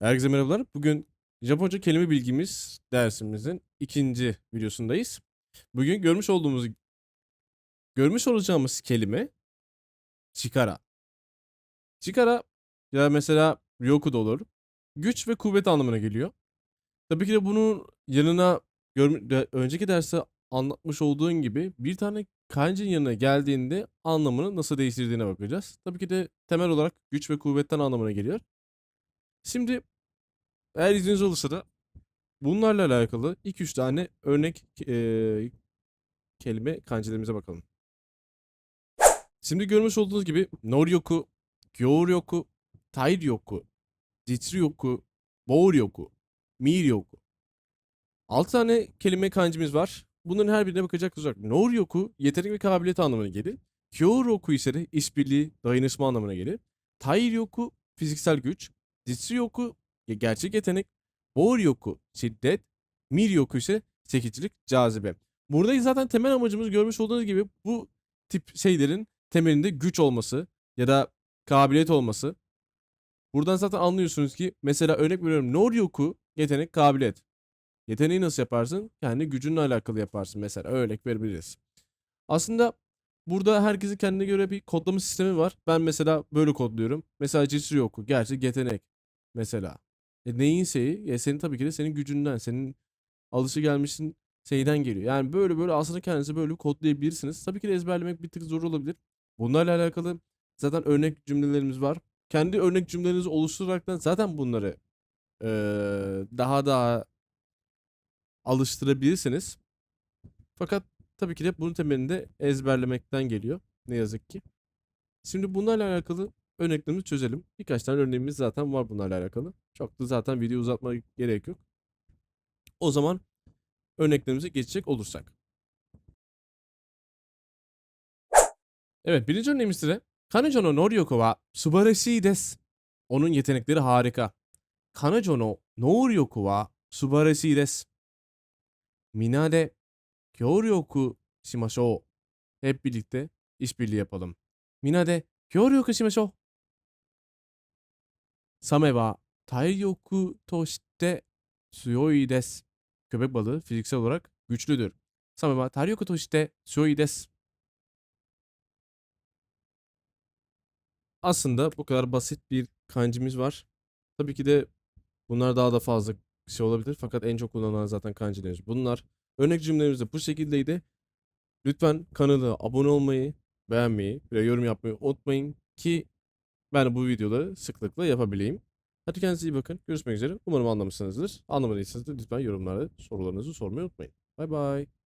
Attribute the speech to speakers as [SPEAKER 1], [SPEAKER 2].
[SPEAKER 1] Herkese merhabalar. Bugün Japonca kelime bilgimiz dersimizin ikinci videosundayız. Bugün görmüş olduğumuz görmüş olacağımız kelime chikara. Chikara ya mesela ryoku da olur. Güç ve kuvvet anlamına geliyor. Tabii ki de bunun yanına önceki derste anlatmış olduğun gibi bir tane kanji'nin yanına geldiğinde anlamını nasıl değiştirdiğine bakacağız. Tabii ki de temel olarak güç ve kuvvetten anlamına geliyor. Şimdi eğer izniniz olursa da bunlarla alakalı 2-3 tane örnek eee, kelime kanjilerimize bakalım. Şimdi görmüş olduğunuz gibi Noryoku, Gyoryoku, Tairyoku, Jitsuryoku, Bouryoku, Miryoku. 6 tane kelime kancımız var. Bunların her birine bakacak olursak Noryoku yetenek ve kabiliyet anlamına gelir. Kyoroku ise de işbirliği, dayanışma anlamına gelir. Tairyoku fiziksel güç, Jitsuryoku ge- gerçek yetenek, Bouryoku şiddet, Miryoku ise çekicilik, cazibe. Burada zaten temel amacımız görmüş olduğunuz gibi bu tip şeylerin temelinde güç olması ya da kabiliyet olması. Buradan zaten anlıyorsunuz ki mesela örnek veriyorum Noryoku yetenek, kabiliyet. Yeteneği nasıl yaparsın? Kendi gücünle alakalı yaparsın mesela. Örnek verebiliriz. Aslında burada herkesin kendine göre bir kodlama sistemi var. Ben mesela böyle kodluyorum. Mesela Jitsuryoku gerçek yetenek mesela. E neyin şeyi? E senin tabii ki de senin gücünden, senin alışı gelmişsin şeyden geliyor. Yani böyle böyle aslında kendinizi böyle kodlayabilirsiniz. Tabii ki de ezberlemek bir tık zor olabilir. Bunlarla alakalı zaten örnek cümlelerimiz var. Kendi örnek cümlelerinizi oluşturaraktan zaten bunları eee, daha daha alıştırabilirsiniz. Fakat tabii ki de bunun temelinde ezberlemekten geliyor. Ne yazık ki. Şimdi bunlarla alakalı örneklerimizi çözelim. Birkaç tane örneğimiz zaten var bunlarla alakalı. Çok da zaten video uzatma gerek yok. O zaman örneklerimize geçecek olursak. Evet birinci örneğimiz size. Kanojo no noryoku wa subarashii desu. Onun yetenekleri harika. Kanojo no noryoku wa subarashii desu. Mina de kyoryoku shimashou. Hep birlikte işbirliği yapalım. Mina de kyoryoku shimashou. Same wa taiyoku to shite tsuyoi desu. Köpek balığı fiziksel olarak güçlüdür. Same wa taiyoku to shite tsuyoi desu. Aslında bu kadar basit bir kancımız var. Tabii ki de bunlar daha da fazla şey olabilir. Fakat en çok kullanılan zaten kanjilerimiz. Bunlar örnek cümlelerimiz de bu şekildeydi. Lütfen kanala abone olmayı, beğenmeyi ve yorum yapmayı unutmayın ki ben bu videoları sıklıkla yapabileyim. Hadi kendinize iyi bakın. Görüşmek üzere. Umarım anlamışsınızdır. Anlamadıysanız da lütfen yorumlarda sorularınızı sormayı unutmayın. Bay bay.